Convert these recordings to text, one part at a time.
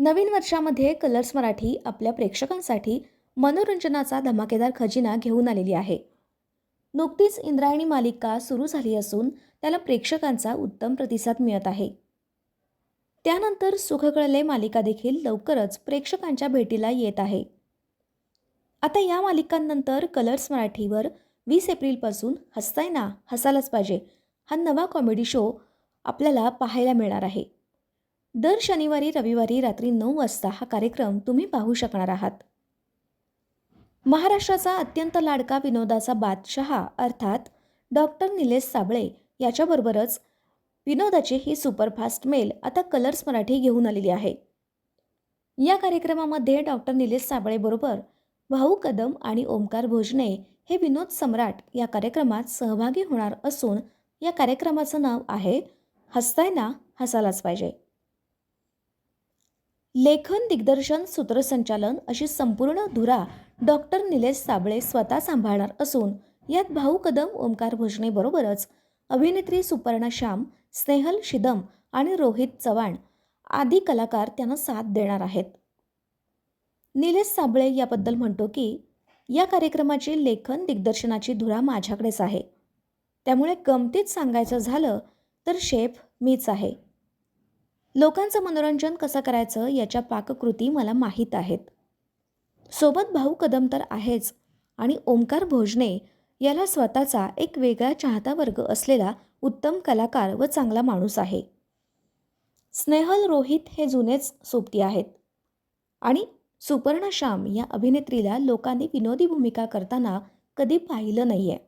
नवीन वर्षामध्ये कलर्स मराठी आपल्या प्रेक्षकांसाठी मनोरंजनाचा धमाकेदार खजिना घेऊन आलेली आहे. नुकतीच इंद्रायणी मालिका सुरू झाली असून त्याला प्रेक्षकांचा उत्तम प्रतिसाद मिळत आहे. त्यानंतर सुखकळले मालिका देखील लवकरच प्रेक्षकांच्या भेटीला येत आहे. आता या मालिकांनंतर कलर्स मराठीवर वीस एप्रिलपासून हसताय ना हसायलाच पाहिजे हा नवा कॉमेडी शो आपल्याला पाहायला मिळणार आहे. दर शनिवारी रविवारी रात्री नऊ वाजता हा कार्यक्रम तुम्ही पाहू शकणार आहात. महाराष्ट्राचा अत्यंत लाडका विनोदाचा बादशहा अर्थात डॉक्टर निलेश साबळे याच्याबरोबरच विनोदाची ही सुपरफास्ट मेल आता कलर्स मराठी घेऊन आलेली आहे. या कार्यक्रमामध्ये डॉक्टर निलेश साबळेबरोबर भाऊ कदम आणि ओमकार भोजने हे विनोद सम्राट या कार्यक्रमात सहभागी होणार असून या कार्यक्रमाचं नाव आहे हसताय ना हसायलाच पाहिजे. लेखन दिग्दर्शन सूत्रसंचालन अशी संपूर्ण धुरा डॉक्टर निलेश साबळे स्वतः सांभाळणार असून यात भाऊ कदम ओंकार भोजनेबरोबरच अभिनेत्री सुपर्णा श्याम स्नेहल शिदम आणि रोहित चव्हाण आदी कलाकार त्यांना साथ देणार आहेत. निलेश साबळे याबद्दल म्हणतो की या कार्यक्रमाची लेखन दिग्दर्शनाची धुरा माझ्याकडेच आहे. त्यामुळे गमतीत सांगायचं झालं तर शेफ मीच आहे. लोकांचं मनोरंजन कसं करायचं याच्या पाककृती मला माहीत आहेत. सोबत भाऊ कदम तर आहेच आणि ओंकार भोजने याला स्वतःचा एक वेगळा चाहता वर्ग असलेला उत्तम कलाकार व चांगला माणूस आहे. स्नेहल रोहित हे जुनेच सोबती आहेत आणि सुपर्णा श्याम या अभिनेत्रीला लोकांनी विनोदी भूमिका करताना कधी पाहिलं नाही आहे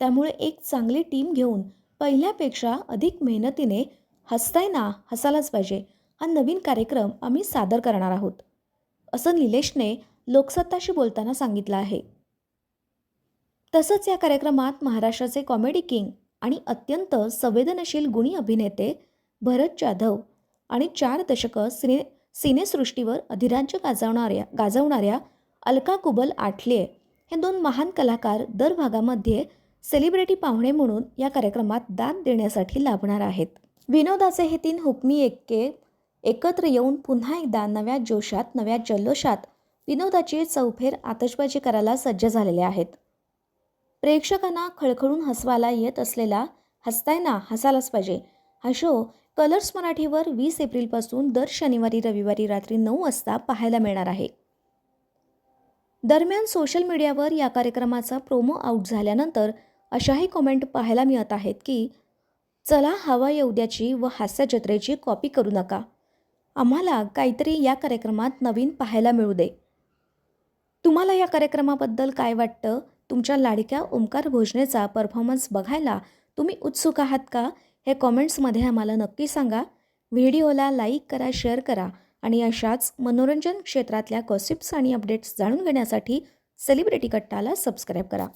त्यामुळे एक चांगली टीम घेऊन पहिल्यापेक्षा अधिक मेहनतीने हसताय ना हसायलाच पाहिजे. हा नवीन कार्यक्रम आम्ही सादर करणार आहोत. असं निलेशने लोकसत्ताशी बोलताना सांगितलं आहे. तसंच या कार्यक्रमात महाराष्ट्राचे कॉमेडी किंग आणि अत्यंत संवेदनशील गुणी अभिनेते भरत जाधव आणि चार दशकं सिने सिनेसृष्टीवर अधिराज्य गाजवणाऱ्या गाजवणाऱ्या अलका कुबल आठले हे दोन महान कलाकार दर भागामध्ये सेलिब्रिटी पाहुणे म्हणून या कार्यक्रमात दाद देण्यासाठी लाभणार आहेत. विनोदाचे हे तीन हुकमी एक्के एकत्र येऊन पुन्हा एकदा नव्या जोशात नव्या जल्लोषात विनोदाची चौफेर आतषबाजी करायला सज्ज झालेले आहेत. प्रेक्षकांना खळखळून हसवायला येत असलेला हसताय ना हसायलाच पाहिजे. हा शो कलर्स मराठीवर वीस एप्रिलपासून दर शनिवारी रविवारी रात्री नऊ वाजता पाहायला मिळणार आहे. दरम्यान सोशल मीडियावर या कार्यक्रमाचा प्रोमो आऊट झाल्यानंतर अशाही कॉमेंट पाहायला मिळत आहेत की चला हवा येऊद्याची व हास्य जत्रेची कॉपी करू नका. आम्हाला काहीतरी या कार्यक्रमात नवीन पाहायला मिळू दे. तुम्हाला या कार्यक्रमाबद्दल काय वाटतं? तुमच्या लाडक्या ओंकार भोजनेचा परफॉर्मन्स बघायला तुम्ही उत्सुक आहात का? हे कॉमेंट्समध्ये आम्हाला नक्की सांगा. व्हिडिओला लाईक करा शेअर करा आणि अशाच मनोरंजन क्षेत्रातल्या गॉसिप्स आणि अपडेट्स जाणून घेण्यासाठी सेलिब्रिटी कट्टाला सबस्क्राईब करा.